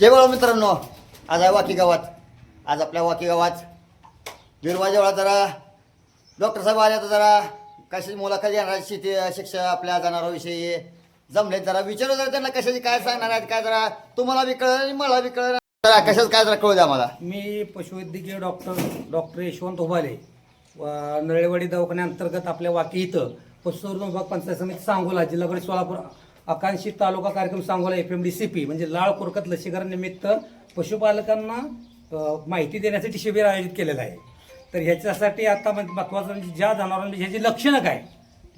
जय बाळा मित्रांनो. आज आहे वाकी गावात. आज आपल्या वाकी गावात. बिरवाजेवळा जरा. डॉक्टर साहेब आले तर जरा. कशाची मुलाखत येणार शेती शिक्षा आपल्या जाणाराविषयी जमले जरा विचारू जरा त्यांना कशाची काय सांगणार आहेत काय जरा. तुम्हाला बी कळलं आणि मला बी कळलं. जरा कशाच काय जरा कळू द्या मला मी पशुवैद्यकीय डॉक्टर डॉक्टर यशवंत उभाले. नळेवाडी दवाखान्याअंतर्गत आपल्या वाकी इथं पशुसंवर्धन विभाग पंचायत समिती सांगोला जिल्हा परिषद सोलापूर. आकांक्षित तालुका कार्यक्रम Sangola F M D C P म्हणजे लाळ कोरकत लसीकरणानिमित्त पशुपालकांना माहिती देण्यासाठी शिबिर आयोजित केलेलं आहे. तर ह्याच्यासाठी आता म्हणजे महत्त्वाचं म्हणजे ज्या जनावरांची ह्याची लक्षणं काय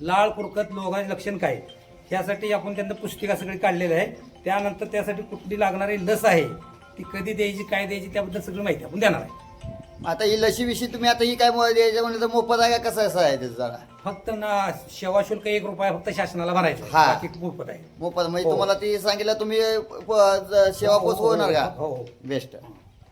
लाळ कुरकत लोगाचे लक्षण काय ह्यासाठी आपण त्यांना पुस्तिका सगळी काढलेली आहे. त्यानंतर त्यासाठी कुठली लागणारी लस आहे ती कधी द्यायची काय द्यायची त्याबद्दल सगळी माहिती आपण देणार आहे. आता ही लशीविषयी तुम्ही आता ही काय द्यायचं म्हणलं तर मोफत आहे का? कसं असं आहे त्याचं जरा. फक्त ना सेवा शुल्क एक रुपया फक्त शासनाला भरायचं आहे. हा. बाकी मोफत आहे. मोफत म्हणजे हो. तुम्हाला ती सांगितलं तुम्ही प- ज- सेवा पोच होणार का? हो हो. बेस्ट.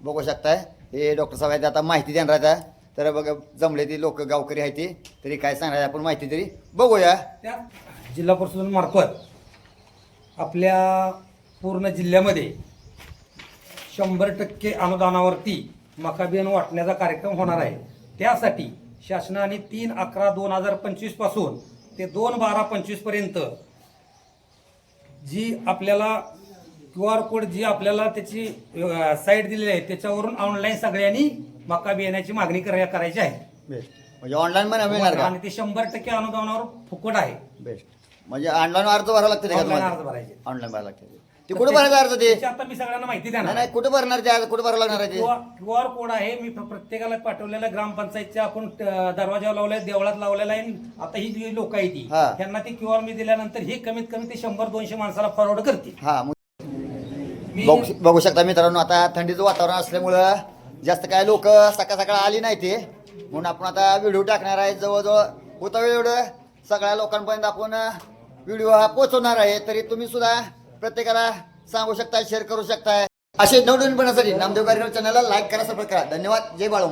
बघू शकताय. हे डॉक्टर साहेब आहेत आता माहिती देणार आहेत. तर बघा जमले ती लोक गावकरी आहेत ती. तरी काय सांगणार आहे आपण माहिती तरी? बघूया. त्या जिल्हा परिषदांमार्फत आपल्या पूर्ण जिल्ह्यामध्ये शंभर टक्के अनुदानावरती मका बियाणं वाटण्याचा कार्यक्रम होणार आहे. त्यासाठी शासनाने तीन अकरा दोन हजार पंचवीसपासून ते दोन बारा पंचवीसपर्यंत जी आपल्याला क्यू आर कोड जी आपल्याला त्याची साईट दिलेली आहे त्याच्यावरून ऑनलाईन सगळ्यांनी मका बियाण्याची मागणी करा- करायची आहे. बेस्ट. म्हणजे ऑनलाईन पण मिळणार का? आणि ते शंभर टक्के अनुदानावर फुकट आहे. बेस्ट. म्हणजे ऑनलाईन अर्ज भरावा लागते तुम्हाला? अर्ज भरायचे. ऑनलाईन भरायला लागते. ते कुठे भरायचा अर्ज ते? त्याची आता मी सगळ्यांना माहिती नाही देणार नाही कुठे भरणार ते अर्ज कुठे भरावं लागणार आहे ते? क्यू आर कोड आहे मी प- प्रत्येकाला पाठवलेला ग्रामपंचायतच्या आपण अं, दरवाजावर लावलाय देवळात लावलेला आहे आता ही जी लोक आहे ती हा. त्यांना ती क्यू आर मी दिल्यानंतर हे कमीत कमी ते शंभर दोनशे माणसाला फॉरवर्ड करतील. हा मग मी बघू बघू शकता मित्रांनो आता थंडीचं वातावरण असल्यामुळं जास्त काय लोक सकाळ सकाळ आली नाही ते. म्हणून आपण आता व्हिडिओ टाकणार आहे जवळजवळ होता वेळ एवढं. सगळ्या लोकांपर्यंत आपण व्हिडिओ हा पोहोचवणार आहे. तरी तुम्ही सुद्धा प्रत्येकाला सांगू शकताय शेअर करू शकताय. असे नवनवीन बनण्यासाठी नामदेव कार्यक्रम चॅनलला लाईक करा सबस्क्राईब करा. धन्यवाद. जय बाळू